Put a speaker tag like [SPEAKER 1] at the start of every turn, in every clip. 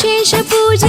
[SPEAKER 1] 却是不经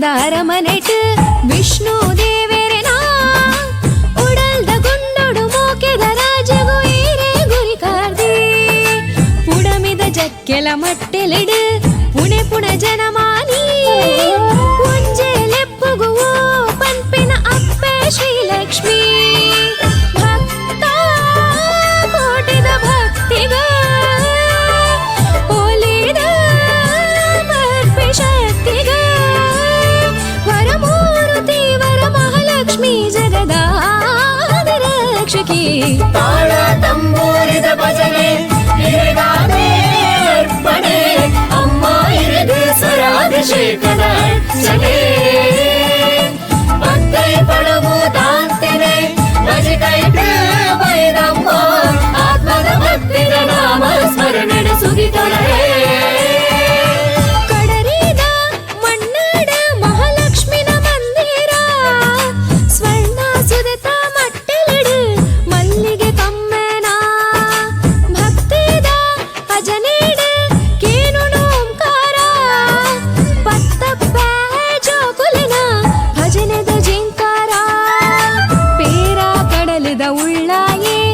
[SPEAKER 1] மனதாரமனெட்டு விஷ்ணு தேவேரனா உடல்த குந்தொடு மோக்கெத ராஜகுயிரே குறிகார்தி புடமித ஜக்கெல மட்டெலிடு ರಕ್ಷಕಿ
[SPEAKER 2] ತಾಳ ತಂಬೂರಿದ ಭಜನೆ ನಿನಗಾದೆ ಅರ್ಪಣೆ ಅಮ್ಮ ಇರದು ಸ್ವರಾಭಿಷೇಕದ ಅರ್ಚನೆ ಭಕ್ತೈ ಪಡವು ತಾಂತನೆ ಭಜ ಕೈಟ್ರ ಬೈದಮ್ಮ ಆತ್ಮದ ಭಕ್ತಿದ ನಾಮ ಸ್ಮರಣೆ ಸುಗಿತೊಲರೆ 在意。